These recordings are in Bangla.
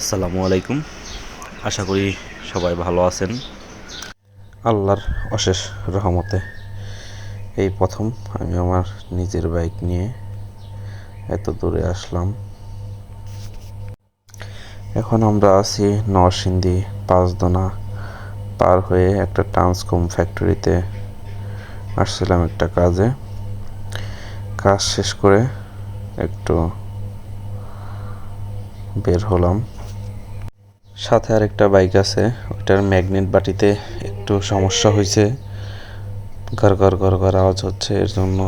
আসসালামু আলাইকুম। আশা করি সবাই ভালো আছেন। আল্লাহর অশেষ রহমতে এই প্রথম আমি আমার নিজের বাইক নিয়ে এত দূরে আসলাম। এখন আমরা আছি নরসিংদী পাঁচদোনা পার হয়ে একটা ট্রান্সকম ফ্যাক্টরিতে আসছিলাম একটা কাজে। কাজ শেষ করে একটু বের হলাম। সাথে আর একটা বাইক আছে, ওইটার ম্যাগনেট বাটিতে একটু সমস্যা হয়েছে ঘর ঘর ঘর ঘর আওয়াজ হচ্ছে, এর জন্য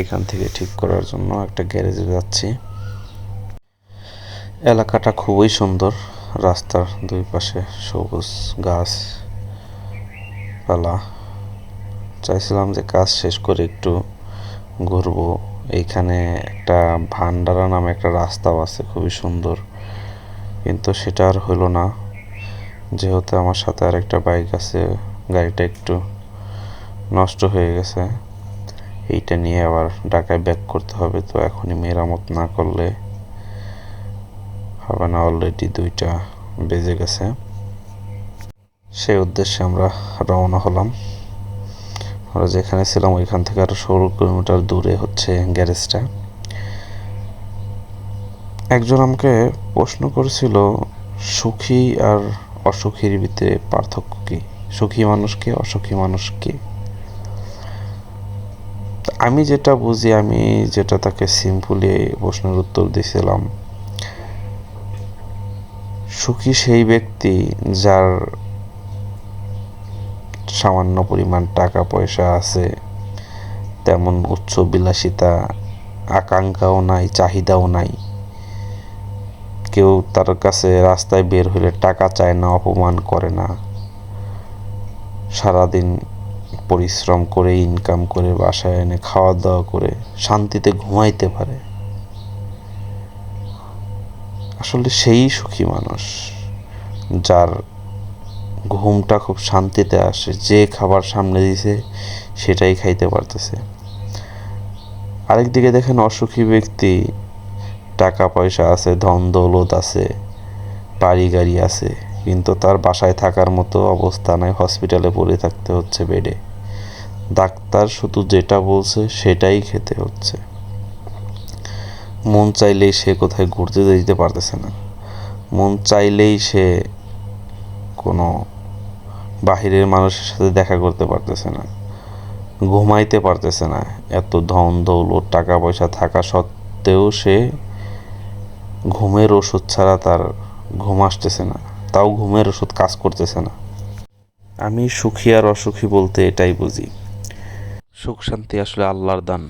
এখান থেকে ঠিক করার জন্য একটা গ্যারেজে যাচ্ছি। এলাকাটা খুবই সুন্দর, রাস্তার দুই পাশে সবুজ গাছ পালা। চাইছিলাম যে কাজ শেষ করে একটু ঘুরবো। এইখানে একটা ভান্ডারা নামে একটা রাস্তাও আছে, খুবই সুন্দর। কিন্তু সেটা আর হলো না। যেহেতু আমার সাথে আর একটা বাইক আছে, গাড়িটা একটু নষ্ট হয়ে গেছে। এইটা নিয়ে আবার ঢাকায় ব্যাক করতে হবে, তো এখনই মেরামত না করলে হবে না অলরেডি দুইটা বেজে গেছে। সেই উদ্দেশ্যে আমরা রওনা হলাম। আমরা যেখানে ছিলাম ওইখান থেকে আরও ষোলো কিলোমিটার দূরে হচ্ছে গ্যারেজটা একজন আমাকে প্রশ্ন করেছিল, সুখী আর অসুখীর ভিতরে পার্থক্য কি? সুখী মানুষকে অসুখী মানুষকে আমি যেটা বুঝি, আমি যেটা তাকে সিম্পলি প্রশ্নের উত্তর দিয়েছিলাম সুখী সেই ব্যক্তি যার সামান্য পরিমাণ টাকা পয়সা আছে, তেমন উচ্চ বিলাসিতা আকাঙ্ক্ষাও নাই, চাহিদাও নাই। কেউ তার কাছে রাস্তায় বের হলে টাকা চায় না, অপমান করে না। সারাদিন পরিশ্রম করে ইনকাম করে, বাসায় এনে খাওয়া দাওয়া করে, শান্তিতে ঘুমাইতে পারে। আসলে সেই সুখী মানুষ যার ঘুমটা খুব শান্তিতে আসে, যে খাবার সামনে দিছে সেটাই খাইতে পারতেছে। আরেকদিকে দেখেন অসুখী ব্যক্তি টাকা পয়সা আছে, ধন দৌলত আছে বাড়ি গাড়ি আছে, কিন্তু তার বাসায় থাকার মতো অবস্থা নাই, হসপিটালে পড়ে থাকতে হচ্ছে বেডে। ডাক্তার শুধু যেটা বলছে সেটাই খেতে হচ্ছে। মন চাইলেই সে কোথায় ঘুরতে যেতে পারতেছে না। মন চাইলেই সে কোনো বাহিরের মানুষের সাথে দেখা করতে পারতেছে না, ঘুমাইতে পারতেছে না। এত ধন দৌলত টাকা পয়সা থাকা সত্ত্বেও সে ঘুমের ওষুধ ছাড়া তার ঘুম আসতেছে না। তাও ঘুমের ওষুধ কাজ করতেছে না। আমি সুখী আর অসুখী বলতে এটাই বুঝি। সুখ শান্তি আসলে আল্লাহর দান।